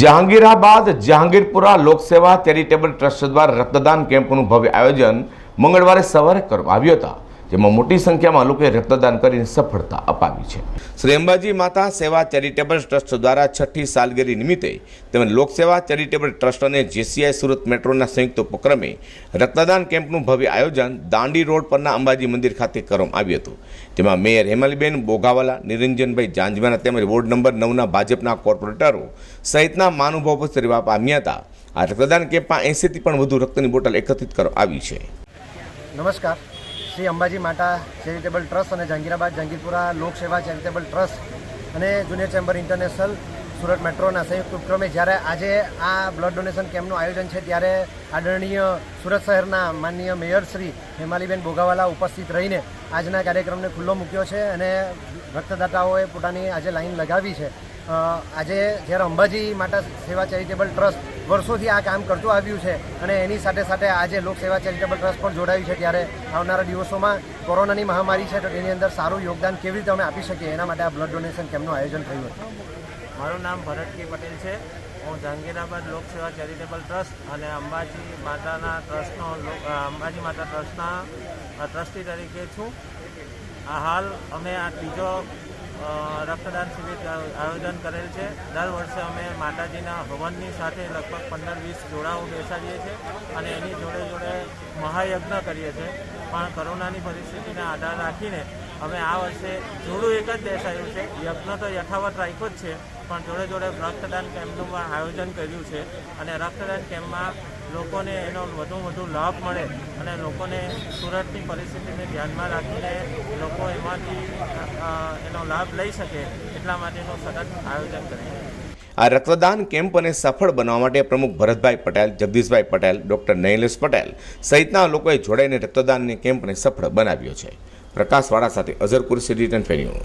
જહાંગીરાબાદ જહાંગીરપુરા લોકસેવા charitable trust દ્વારા રક્તદાન કેમ્પનું ભવ્ય આયોજન મંગળવારે સવારે કરવામાં આવ્યું હતા. જેમાં મોટી સંખ્યામાં લોકોએ રક્તદાન કરીને સફળતા અપાવી છે. શ્રી અંબાજી માતા સેવા ચેરિટેબલ ટ્રસ્ટ દ્વારા છઠ્ઠી સાલગીરી નિમિત્તે તેમજ લોકસેવા ચેરિટેબલ ટ્રસ્ટ અને જેસીઆઈ સુરત મેટ્રોના સંયુક્ત ઉપક્રમે રક્તદાન કેમ્પનું ભવ્ય આયોજન દાંડી રોડ પરના અંબાજી મંદિર ખાતે કરવામાં આવ્યું હતું. તેમાં મેયર હેમલીબેન બોગાવાલા નિરંજનભાઈ જાંજવાના તેમજ વોર્ડ નંબર નવના ભાજપના કોર્પોરેટરો સહિતના મહાનુભાવો ઉપસ્થિત પામ્યા હતા. આ રક્તદાન કેમ્પમાં એંસીથી પણ વધુ રક્તની બોટલ એકત્રિત કરવામાં આવી છે. નમસ્કાર. શ્રી અંબાજી માતા ચેરિટેબલ ટ્રસ્ટ અને જહાંગીરાબાદ જહાંગીરપુરા લોકસેવા ચેરિટેબલ ટ્રસ્ટ અને જુનિયર ચેમ્બર ઇન્ટરનેશનલ સુરત મેટ્રોના સંયુક્ત ઉપક્રમે જ્યારે આજે આ બ્લડ ડોનેશન કેમ્પનું આયોજન છે ત્યારે આદરણીય સુરત શહેરના માનનીય મેયર શ્રી હેમાલીબેન બોગાવાલા ઉપસ્થિત રહીને આજના કાર્યક્રમને ખુલ્લો મૂક્યો છે અને રક્તદાતાઓએ પોતાની આજે લાઈન લગાવી છે. આજે જ્યારે અંબાજી માતા સેવા ચેરિટેબલ ટ્રસ્ટ વર્ષોથી આ કામ કરતું આવ્યું છે અને એની સાથે સાથે આજે લોકસેવા ચેરિટેબલ ટ્રસ્ટ પણ જોડાયું છે, ત્યારે આવનારા દિવસોમાં કોરોનાની મહામારી છે તો એની અંદર સારું યોગદાન કેવી રીતે અમે આપી શકીએ એના માટે આ બ્લડ ડોનેશન કેમ્પનું આયોજન થયું હતું. મારું નામ ભરતકી પટેલ છે. હું જહાંગીરાબાદ લોકસેવા ચેરિટેબલ ટ્રસ્ટ અને અંબાજી માતાના ટ્રસ્ટનો અંબાજી માતા ટ્રસ્ટના ટ્રસ્ટી તરીકે છું. હાલ અમે આ ત્રીજો રક્તદાન શિબિર આયોજન કરેલ છે. દર વર્ષે અમે માતાજીના હવનની સાથે લગભગ પંદર વીસ જોડાઓ બેસાડીએ છીએ અને એની જોડે જોડે મહાયજ્ઞ કરીએ છીએ. પણ કોરોનાની પરિસ્થિતિને આધાર રાખીને અમે આ વર્ષે જોડું એક જ બેસાયું છે. યજ્ઞ તો યથાવત રાખ્યો જ છે. પણ જોડે જોડે રક્તદાન કેમ્પનું પણ આયોજન કર્યું છે અને રક્તદાન કેમ્પમાં લોકોને એનો વધુ વધુ લાભ મળે અને લોકોને સુરતની પરિસ્થિતિને ધ્યાનમાં રાખીને લોકો એમાંથી એનો લાભ લઈ શકે એટલા માટેનું સતત આયોજન કરે છે. આ રક્તદાન કેમ્પને સફળ બનાવવા માટે પ્રમુખ ભરતભાઈ પટેલ, જગદીશભાઈ પટેલ, ડૉક્ટર નૈલેશ પટેલ સહિતના લોકોએ જોડાઈને રક્તદાનની કેમ્પને સફળ બનાવ્યો છે. પ્રકાશવાળા સાથે અઝરપુર સિટી ટેન ફેન્યુ